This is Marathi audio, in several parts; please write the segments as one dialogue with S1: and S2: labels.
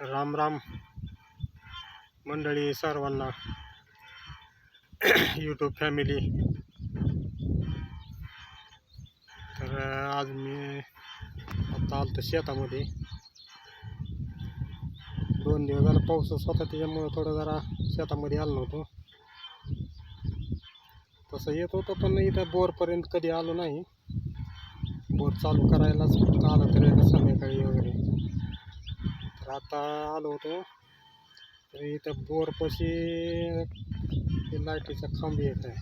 S1: तर राम राम मंडळी सर्वांना यूट्यूब फॅमिली तर आज मी आता आलतो शेतामध्ये. दोन दिवस झाला पाऊस स्वतः त्याच्यामुळं थोडं जरा शेतामध्ये आलो नव्हतो. तसं येत होतं पण इथं बोरपर्यंत कधी आलो नाही. बोर चालू करायलाच फक्त आलं तरी संध्याकाळी वगैरे. तर आता आलो होतो. तर इथं बोरपाशी ते लाईटीचा खांब येत आहे.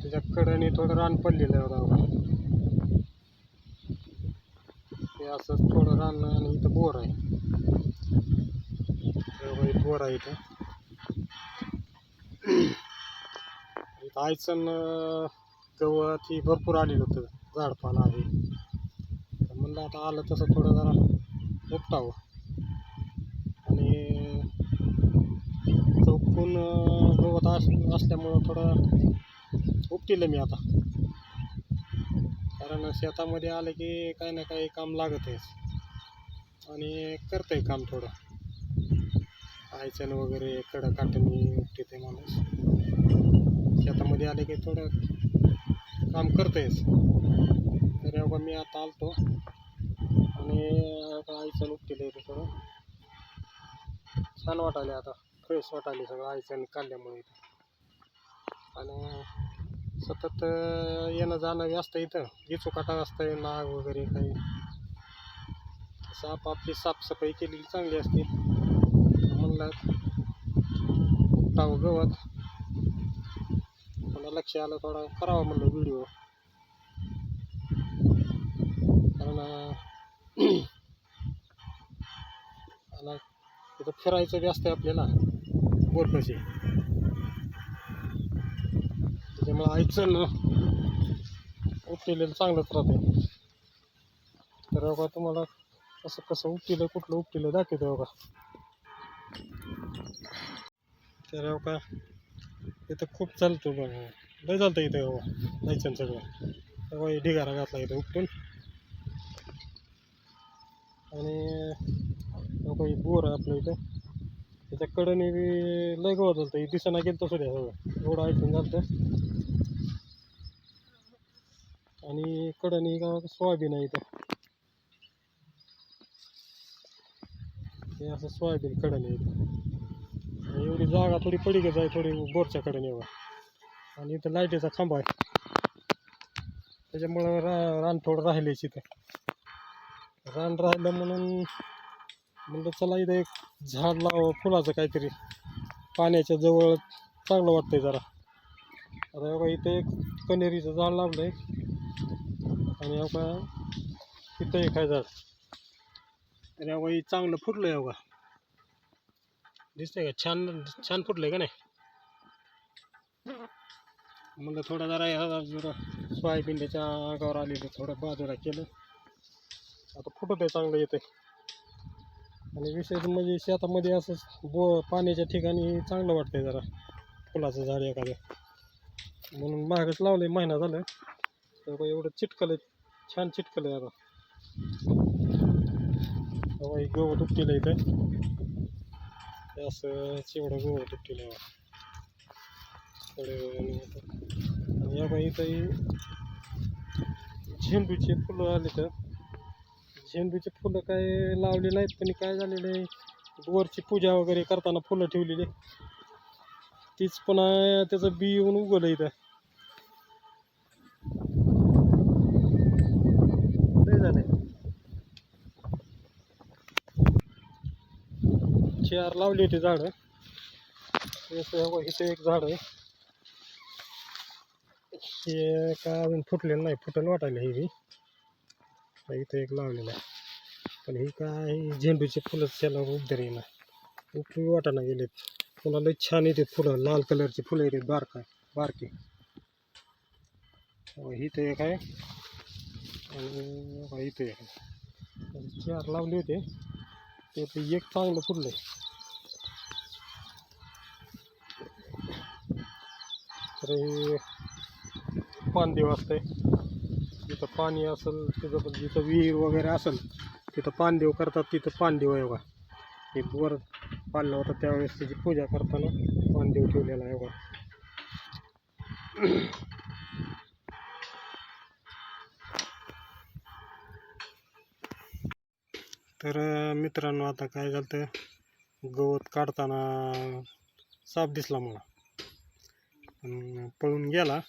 S1: त्याच्या कड्याने थोडं रान पडलेलं आहे बघा. ते असंच थोडं रान आणि इथं बोर आहे. बोर आहे इथं. इथं गवत ही भरपूर आलेलं होतं. झाडपान आहे. तर आता आलं तसं थोडं जरा उपटावं. आणि चौकून गवत अस असल्यामुळं थोडं उपटिलं मी आता. कारण शेतामध्ये आलं की काही ना काही काम लागत आहेच आणि करतंय काम थोडं. आयचन वगैरे कडं काटणी उपटिते माणूस. शेतामध्ये आले की थोडं काम करतंयच. तर बाबा मी आता आलतो. आणि आता आईचं केलं आहे थोडं छान वाटायले आता. फ्रेश वाटायले सगळं आईचं काढल्यामुळे इथं. आणि सतत येणं जाणं असतं इथं. गिचू काटा असतं नाग वगैरे काही. साप आपापली साफसफाई केलेली चांगली असते. म्हणलं उपटावं गवत. मला लक्ष आलं थोडा. करावा म्हणलं व्हिडिओ कारण अं, मला तिथं फिरायचं जास्त आहे आपल्याला. बोरपाशी त्याच्यामुळे आईचं ना उपटेलेलं चांगलंच राहते तर बघा तुम्हाला कसं कसं उपटिलं कुठलं उपटिलं दाखवतो बघा तर बघा इथं खूप चालतो बघ. लय चालतं इथं बघा जायचं सगळं. तेव्हा ढिगारा घातला इथं उपटून. आणि बघा बोर आहे आपलं इथं. त्याच्या कडेने बी लय गवत झालं दिसाना गेलं तसं द्या सगळं एवढं ऐकून झालं आणि कडेने का सोयाबीन आहे इथं. हे असं सोयाबीन कडेने इथं. एवढी जागा थोडी पडी पडीकच आहे थोडी बोरच्या कडेने बघा. आणि इथं लाईटीचा खांब आहे. त्याच्यामुळं रा रान थोडं राहिलेच इथं. रान राहिलं म्हणून म्हणलं चला इथं एक झाड लाव फुलाचं काहीतरी. पाण्याच्या जवळ चांगलं वाटतंय जरा. आता बघा इथं एक कनेरीचं झाड लावलं आहे आणि बघा इथं एक आहे झाड. आणि बघा हे चांगलं फुटलं आहे बघा. दिसतंय का? छान छान फुटलंय का नाही? म्हणलं थोडा जरा जरा सोयाबीन त्याच्या अंगावर आलेलं थोडं बाजूला केलं. आता फुटत आहे चांगलं येते आणि विशेष म्हणजे शेतामध्ये असं बो पाण्याच्या ठिकाणी चांगलं वाटतंय जरा. फुलाचं झाड एखादं. म्हणून मागच लावलं महिना झालं. तर एवढं चिटकलं छान चिटकलं आता. बाबा हे गवत उपटीलं इथं. असं चिवडं गवत उपटीलं थोडे आणि या बाई इथं झेंडूचे फुलं आले तर झेंडूचे फुलं काय लावले नाहीत पण काय झालेलं आहे? वरची पूजा वगैरे करताना फुलं ठेवलेली तीच पण त्याचं बी येऊन उगवलं इथं. चार लावली होती झाडं. इथं एक झाड आहे. हे काय अजून फुटलेलं नाही फुटल वाटायला हे बी. इथं एक लावलेलं आहे. पण ही काय झेंडूचे फुलंच त्याला उदर येणार उपयोग वाटाणा गेलेत. पुन्हा लई छान येते फुलं. लाल कलरची फुलं येते बारका बारकी. इथं एक आहे. आणि इथं एक आहे. चार लावले होते. ते तर एक चांगलं फुललं तर हे पानदेव असतंय. जिथं पाणी असेल तिथं पण जिथं विहीर वगैरे असेल तिथं पानदेव करतात तिथं पानदेव आहे बघा. हे वर पाळलं होता त्यावेळेस त्याची पूजा करताना पानदेव ठेवलेला आहे बघा. तर मित्रांनो आता काय झालं तर गवत काढताना साप दिसला मला. पळून गेला.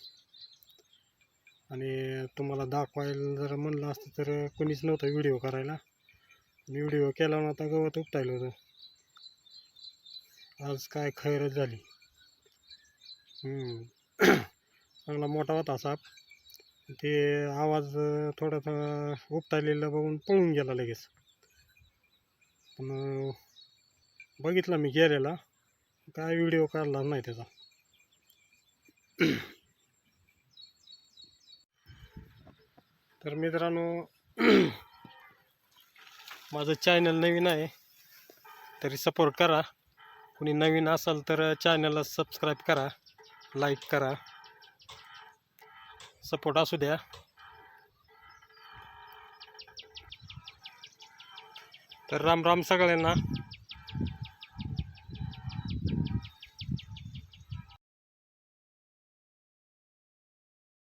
S1: आणि तुम्हाला दाखवायला जर म्हणलं असतं तर कोणीच नव्हतं व्हिडिओ करायला. व्हिडिओ केला नव्हता आता गवत उपटायलं होतं. आज काय खैरच झाली. चांगला मोठा होता साप. ते आवाज थोडासा उपटायलेला बघून पळून गेला लगेच. पण बघितला मी गेलेला. काय व्हिडिओ काढला नाही त्याचा. तर मित्रांनो माझं चॅनल नवीन आहे तरी सपोर्ट करा. कुणी नवीन असाल तर चॅनलला सबस्क्राईब करा लाईक करा. सपोर्ट असू द्या. तर राम राम सगळ्यांना.